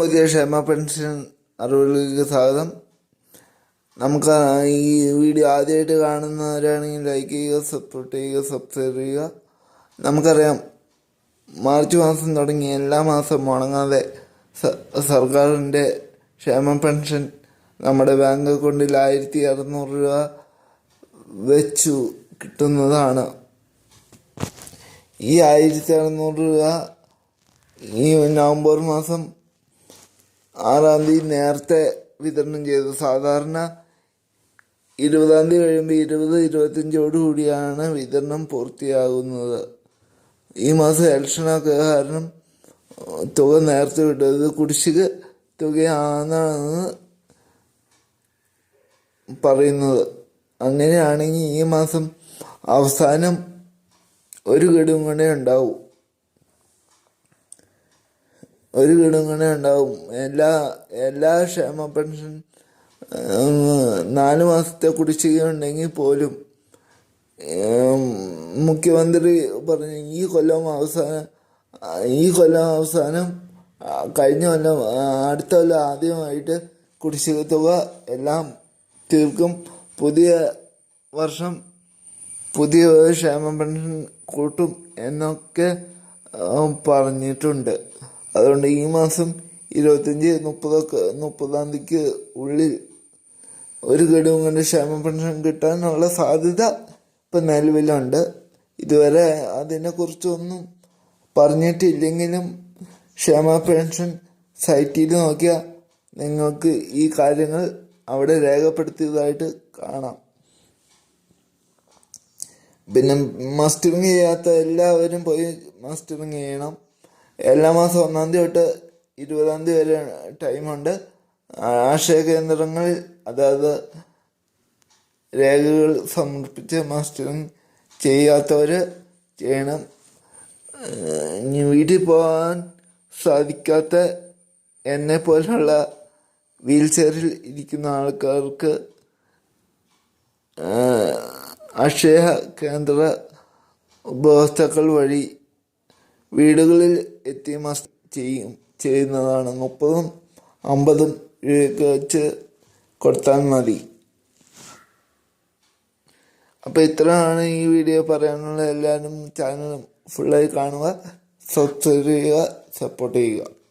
പുതിയ ക്ഷേമ പെൻഷൻ അറിവുകളിലേക്ക് സ്വാഗതം. നമുക്ക് ഈ വീഡിയോ ആദ്യമായിട്ട് കാണുന്നവരാണെങ്കിൽ ലൈക്ക് ചെയ്യുക സപ്പോർട്ട് ചെയ്യുക സബ്സ്ക്രൈബ് ചെയ്യുക. നമുക്കറിയാം മാർച്ച് മാസം തുടങ്ങി എല്ലാ മാസവും മുടങ്ങാതെ സർക്കാരിന്റെ ക്ഷേമ പെൻഷൻ നമ്മുടെ ബാങ്ക് അക്കൗണ്ടിൽ ആയിരത്തി അറുന്നൂറ് രൂപ വെച്ചു കിട്ടുന്നതാണ്. ഈ ആയിരത്തി അറുന്നൂറ് രൂപ ഈ നവംബർ മാസം ആറാം തീയതി നേരത്തെ വിതരണം ചെയ്തു സാധാരണ ഇരുപതാം തീയതി കഴിയുമ്പോൾ ഇരുപത് ഇരുപത്തഞ്ചോട് കൂടിയാണ് വിതരണം പൂർത്തിയാകുന്നത്. ഈ മാസം ഇലക്ഷനൊക്കെ കാരണം തുക നേരത്തെ വിട്ടത്. കുടിശ്ശിക തുകയാണെന്നാണ് പറയുന്നത്. അങ്ങനെയാണെങ്കിൽ ഈ മാസം അവസാനം ഒരു ഗഡുവും കൂടെ ഉണ്ടാവും. ഒരു ഗഡുങ്ങനെ ഉണ്ടാവും. എല്ലാ എല്ലാ ക്ഷേമ പെൻഷൻ നാല് മാസത്തെ കുടിശ്ശികയുണ്ടെങ്കിൽ പോലും മുഖ്യമന്ത്രി പറഞ്ഞു ഈ കൊല്ലം അവസാനം ഈ കൊല്ലം അവസാനം കഴിഞ്ഞ കൊല്ലം അടുത്ത കൊല്ലം ആദ്യമായിട്ട് കുടിശ്ശിക തുക എല്ലാം തീർക്കും. പുതിയ വർഷം പുതിയ ക്ഷേമ പെൻഷൻ കൂട്ടും എന്നൊക്കെ പറഞ്ഞിട്ടുണ്ട്. അതുകൊണ്ട് ഈ മാസം ഇരുപത്തഞ്ച് മുപ്പതൊക്കെ മുപ്പതാം തീയതിക്ക് ഉള്ളിൽ ഒരു ഗഡുവും കൊണ്ട് ക്ഷേമ പെൻഷൻ കിട്ടാനുള്ള സാധ്യത ഇപ്പം നിലവിലുണ്ട്. ഇതുവരെ അതിനെക്കുറിച്ചൊന്നും പറഞ്ഞിട്ടില്ലെങ്കിലും ക്ഷേമ പെൻഷൻ സൈറ്റിൽ നോക്കിയാൽ നിങ്ങൾക്ക് ഈ കാര്യങ്ങൾ അവിടെ രേഖപ്പെടുത്തിയതായിട്ട് കാണാം. പിന്നെ മസ്റ്ററിങ് ചെയ്യാത്ത എല്ലാവരും പോയി മസ്റ്ററിങ് ചെയ്യണം. എല്ലാ മാസം ഒന്നാം തീയതി തൊട്ട് ഇരുപതാം തീയതി വരെ ടൈമുണ്ട് ആശയ കേന്ദ്രങ്ങളിൽ അതായത് രേഖകൾ സമർപ്പിച്ച് മാസ്റ്ററിങ് ചെയ്യാത്തവർ ചെയ്യണം. വീട്ടിൽ പോകാൻ സാധിക്കാത്ത എന്നെ പോലുള്ള വീൽ ചെയറിൽ ഇരിക്കുന്ന ആൾക്കാർക്ക് അക്ഷയ കേന്ദ്ര ഉപഭോക്താക്കൾ വഴി വീടുകളിൽ എത്തി മസ് ചെയ്യും ചെയ്യുന്നതാണ്. മുപ്പതും അമ്പതും രൂപയൊക്കെ വെച്ച് കൊടുത്താൽ മതി. അപ്പോൾ ഇത്രയാണ് ഈ വീഡിയോ പറയാനുള്ള എല്ലാവരും ചാനലും ഫുള്ളായി കാണുക സബ്സ്ക്രൈബ് ചെയ്യുക സപ്പോർട്ട് ചെയ്യുക.